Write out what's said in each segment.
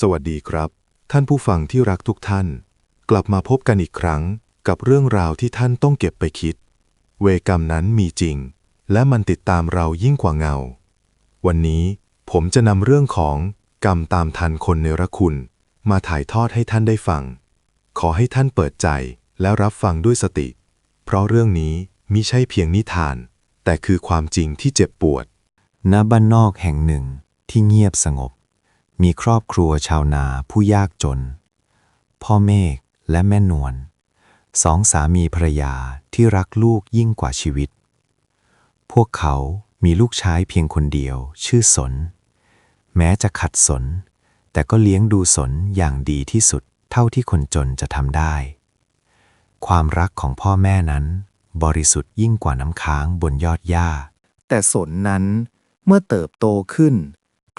สวัสดีครับ ท่านผู้ฟังที่รักทุกท่าน กลับมาพบกันอีกครั้งกับเรื่องราวที่ท่านต้องเก็บไปคิด เวกรรมนั้นมีจริง และมันติดตามเรายิ่งกว่าเงา วันนี้ผมจะนำเรื่องของกรรมตามทันคนเนรคุณ มาถ่ายทอดให้ท่านได้ฟัง ขอให้ท่านเปิดใจและรับฟังด้วยสติ เพราะเรื่องนี้มิใช่เพียงนิทาน แต่คือความจริงที่เจ็บปวด ณบ้านนอกแห่งหนึ่งที่เงียบสงบ มีครอบครัวชาวนาผู้ยากจน พ่อเมฆและแม่นวลสองสามีภรรยาที่รักลูกยิ่งกว่าชีวิต พวกเขามีลูกชายเพียงคนเดียว ชื่อสน แม้จะขัดสน แต่ก็เลี้ยงดูสนอย่างดีที่สุดเท่าที่คนจนจะทำได้ ความรักของพ่อแม่นั้น บริสุทธิ์ยิ่งกว่าน้ำค้างบนยอดหญ้า แต่สนนั้นเมื่อเติบโตขึ้น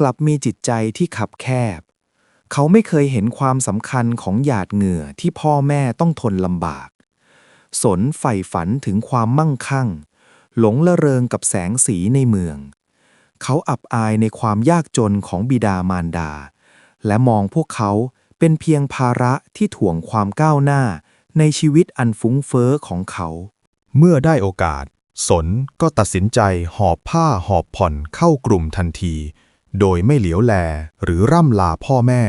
กลับมีจิตใจที่ขับแคบ เขาไม่เคยเห็นความสำคัญของหยาดเหงื่อที่พ่อแม่ต้องทนลำบาก สนใฝ่ฝันถึงความมั่งคั่ง หลงละเริงกับแสงสีในเมือง เขาอับอายในความยากจนของบิดามารดา และมองพวกเขาเป็นเพียงภาระที่ถ่วงความก้าวหน้าในชีวิตอันฟุ้งเฟ้อของเขา เมื่อได้โอกาส สนก็ตัดสินใจหอบผ้าหอบผ่อนเข้ากลุ่มทันที โดยไม่เหลียวแลหรือร่ำลาพ่อแม่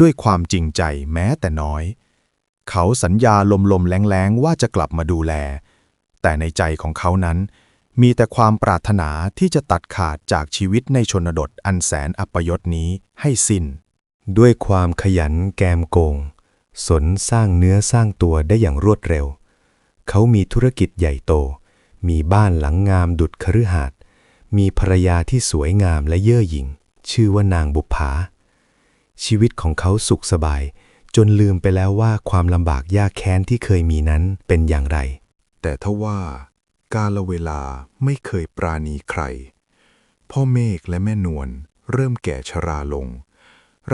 ด้วยความจริงใจแม้แต่น้อย เขาสัญญาลมๆแรงๆว่าจะกลับมาดูแล แต่ในใจของเขานั้น มีแต่ความปรารถนาที่จะตัดขาดจากชีวิตในชนบทอันแสนอัปยศนี้ให้สิ้น ด้วยความขยันแกมโกง สนสร้างเนื้อสร้างตัวได้อย่างรวดเร็ว เขามีธุรกิจใหญ่โต มีบ้านหลังงามดุจคฤหาสน์มีภรรยาที่สวยงามและเย่อหยิ่ง ชื่อว่านางบุภาชีวิตของเขาสุขสบาย จนลืมไปแล้วว่าความลำบากยากแค้นที่เคยมีนั้นเป็นอย่างไร แต่ทว่า กาลเวลาไม่เคยปราณีใคร พ่อเมฆและแม่นวลเริ่มแก่ชราลง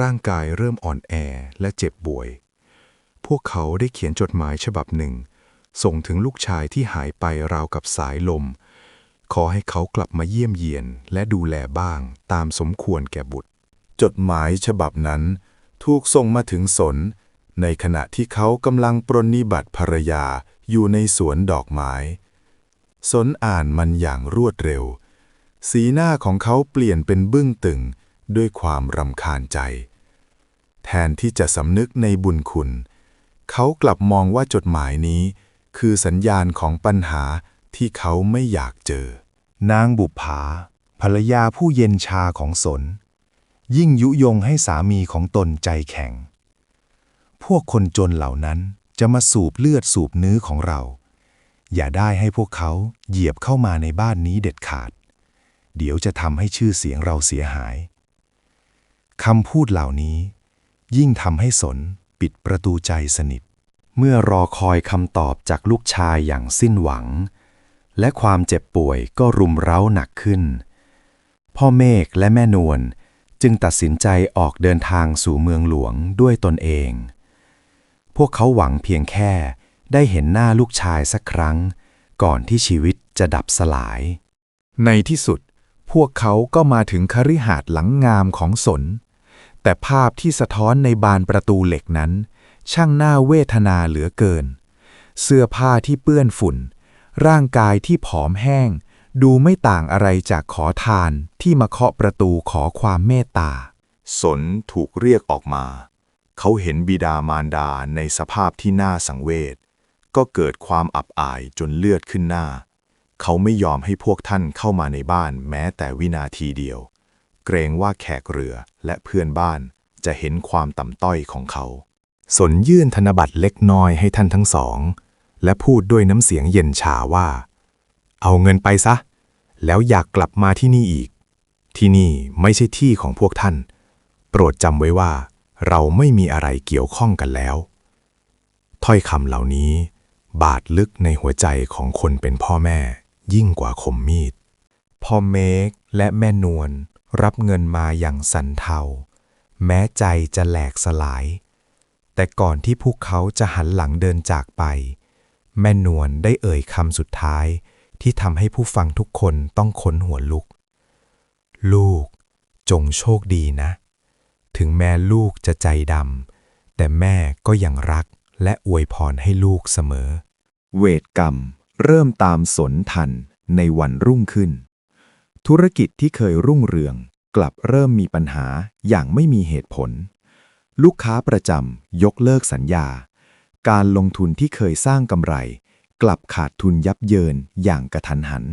ร่างกายเริ่มอ่อนแอและเจ็บป่วย พวกเขาได้เขียนจดหมายฉบับหนึ่ง ส่งถึงลูกชายที่หายไปราวกับสายลม ขอให้เขากลับมาเยี่ยมเยียนและดูแลบ้างตามสมควรแก่บุตร จดหมายฉบับนั้น ถูกส่งมาถึงสน ในขณะที่เขากำลังปรนนิบัติภรรยาอยู่ในสวนดอกไม้ สนอ่านมันอย่างรวดเร็ว สีหน้าของเขาเปลี่ยนเป็นบึ้งตึงด้วยความรำคาญใจ แทนที่จะสำนึกในบุญคุณ เขากลับมองว่าจดหมายนี้ คือสัญญาณของปัญหา ที่เขาไม่อยากเจอ นางบุภาภรรยาผู้เย็นชาของสน ยิ่งยุยงให้สามีของตนใจแข็ง พวกคนจนเหล่านั้นจะมาสูบเลือดสูบเนื้อของเรา อย่าได้ให้พวกเขาเหยียบเข้ามาในบ้านนี้เด็ดขาด เดี๋ยวจะทำให้ชื่อเสียงเราเสียหายคำพูดเหล่านี้ ยิ่งทำให้สนปิดประตูใจสนิท เมื่อรอคอยคำตอบจากลูกชายอย่างสิ้นหวัง และความเจ็บป่วยก็รุมเร้าหนักขึ้น พ่อเมฆและแม่นวลจึงตัดสินใจออกเดินทางสู่เมืองหลวงด้วยตนเอง พวกเขาหวังเพียงแค่ได้เห็นหน้าลูกชายสักครั้ง ก่อนที่ชีวิตจะดับสลาย ในที่สุด พวกเขาก็มาถึงคฤหาสน์หลังงามของสน แต่ภาพที่สะท้อนในบานประตูเหล็กนั้น ช่างน่าเวทนาเหลือเกิน เสื้อผ้าที่เปื้อนฝุ่น ร่างกายที่ผอมแห้ง ดูไม่ต่างอะไรจากขอทานที่มาเคาะประตูขอความเมตตา สนถูกเรียกออกมา เขาเห็นบิดามารดาในสภาพที่น่าสังเวช ก็เกิดความอับอายจนเลือดขึ้นหน้า เขาไม่ยอมให้พวกท่านเข้ามาในบ้านแม้แต่วินาทีเดียว เกรงว่าแขกเรือและเพื่อนบ้านจะเห็นความต่ำต้อยของเขา สนยื่นธนบัตรเล็กน้อยให้ท่านทั้งสอง และพูดด้วยน้ำเสียงเย็นชาว่า เอาเงินไปซะ แล้วอยากกลับมาที่นี่อีก ที่นี่ไม่ใช่ที่ของพวกท่าน โปรดจำไว้ว่า เราไม่มีอะไรเกี่ยวข้องกันแล้ว ถ้อยคำเหล่านี้ บาดลึกในหัวใจของคนเป็นพ่อแม่ ยิ่งกว่าคมมีดพ่อเมฆและแม่นวลรับเงินมาอย่างสันเทา แม้ใจจะแหลกสลาย แต่ก่อนที่พวกเขาจะหันหลังเดินจากไป แม่นวลได้เอ่ยคำสุดท้าย ที่ทำให้ผู้ฟังทุกคนต้องขนหัวลุก ลูก จงโชคดีนะ ถึงแม้ลูกจะใจดำแต่แม่ก็ยังรักและอวยพรให้ลูกเสมอ เวทกรรม เริ่มตามสนทันในวันรุ่งขึ้น ธุรกิจที่เคยรุ่งเรือง กลับเริ่มมีปัญหาอย่างไม่มีเหตุผล ลูกค้าประจำยกเลิกสัญญา การลงทุนที่เคยสร้างกำไร กลับขาดทุนยับเยินอย่างกระทันหัน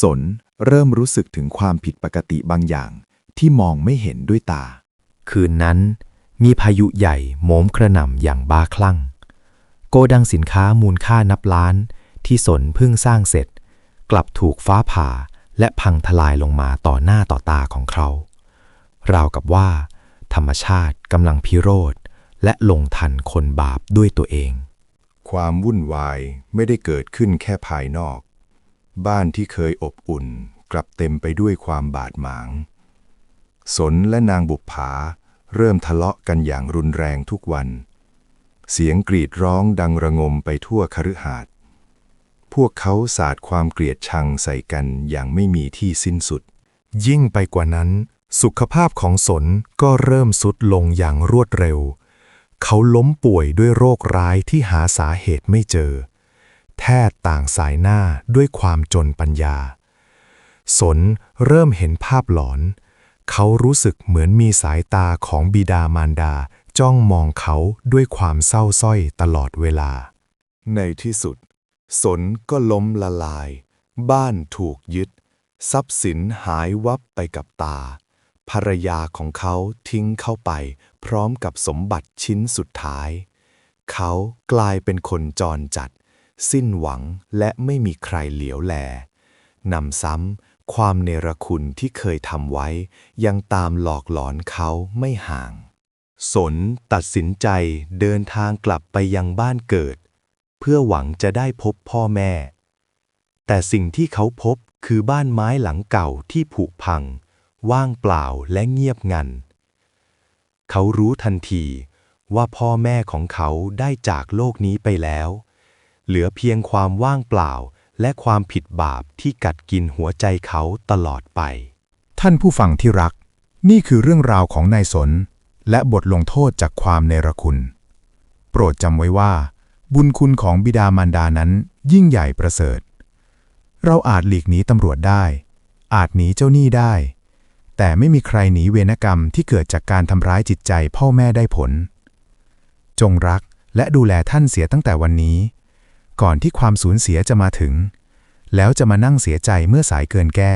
สนเริ่มรู้สึกถึงความผิดปกติบางอย่างที่มองไม่เห็นด้วยตา คืนนั้น มีพายุใหญ่โหมมกระหน่ำอย่างบ้าคลั่ง โกดังสินค้ามูลค่านับล้าน ที่สนเพิ่งสร้างเสร็จ กลับถูกฟ้าผ่าและพังทลายลงมาต่อหน้าต่อตาของเขา ราวกับว่า ธรรมชาติกำลังพิโรธ และลงทันคนบาปด้วยตัวเอง ความวุ่นวายไม่ได้เกิดขึ้นแค่ภายนอก บ้านที่เคยอบอุ่นกลับเต็มไปด้วยความบาดหมาง สนและนางบุปผาเริ่มทะเลาะกันอย่างรุนแรงทุกวัน เสียงกรีดร้องดังระงมไปทั่วคฤหาสน์พวกเขาสาดความเกลียดชังใส่กันอย่างไม่มีที่สิ้นสุด ยิ่งไปกว่านั้น สุขภาพของสนก็เริ่มสุดลงอย่างรวดเร็ว เขาล้มป่วยด้วยโรคร้ายที่หาสาเหตุไม่เจอ แทย์ต่างสายหน้าด้วยความจนปัญญา สนเริ่มเห็นภาพหลอน เขารู้สึกเหมือนมีสายตาของบิดามารดาจ้องมองเขาด้วยความเศร้าส้อยตลอดเวลา ในที่สุด สนก็ล้มละลาย บ้านถูกยึด ทรัพย์สินหายวับไปกับตา ภรรยาของเขาทิ้งเข้าไป พร้อมกับสมบัติชิ้นสุดท้าย เขากลายเป็นคนจรจัด สิ้นหวังและไม่มีใครเหลียวแลนำซ้ำความเนรคุณที่เคยทำไว้ ยังตามหลอกหลอนเขาไม่ห่าง สนตัดสินใจเดินทางกลับไปยังบ้านเกิด เพื่อหวังจะได้พบพ่อแม่ แต่สิ่งที่เขาพบคือบ้านไม้หลังเก่าที่ผุพัง ว่างเปล่าและเงียบงัน เขารู้ทันทีว่าพ่อแม่ของเขาได้จากโลกนี้ไปแล้ว เหลือเพียงความว่างเปล่าและความผิดบาปที่กัดกินหัวใจเขาตลอดไป ท่านผู้ฟังที่รัก นี่คือเรื่องราวของนายสน และบทลงโทษจากความเนรคุณ โปรดจำไว้ว่า บุญคุณของบิดามารดานั้นยิ่งใหญ่ประเสริฐ เราอาจหลีกหนีตำรวจได้ อาจหนีเจ้าหนี้ได้ แต่ไม่มีใครหนีเวรกรรมที่เกิดจากการทำร้ายจิตใจพ่อแม่ได้ผล จงรักและดูแลท่านเสียตั้งแต่วันนี้ ก่อนที่ความสูญเสียจะมาถึง แล้วจะมานั่งเสียใจเมื่อสายเกินแก้